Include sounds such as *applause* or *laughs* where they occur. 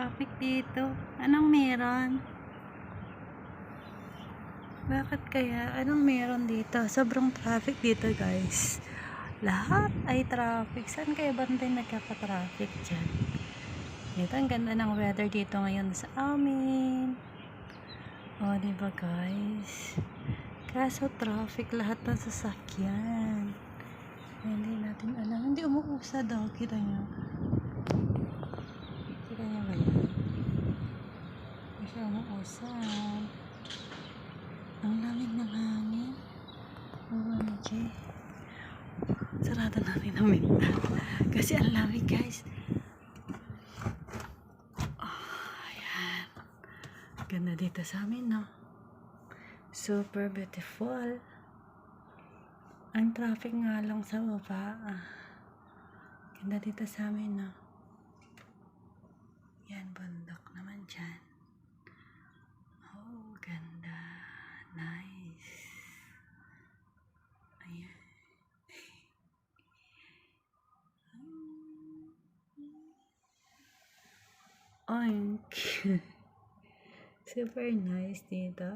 traffic dito. Anong meron? Bakit kaya? Anong meron dito? Sobrang traffic dito guys. Lahat ay traffic. Saan kaya bantay nagkaka-traffic dyan? Ito, ang ganda ng weather dito ngayon sa amin. O, oh, diba guys? Kaso traffic lahat ng sasakyan. Hindi natin alam. Hindi umuusad daw. Kita nyo. Kita nyo ba yan? Siya umuusad. Ang lamig ng hangin. OMG. Sarado natin ang window. Kasi ang lamig guys. Oh, ayan. Ganda dito sa amin, no? Super beautiful. Ang traffic nga lang sa baba. Ah. Ganda dito sa amin, no? Oink. *laughs* Super nice dito.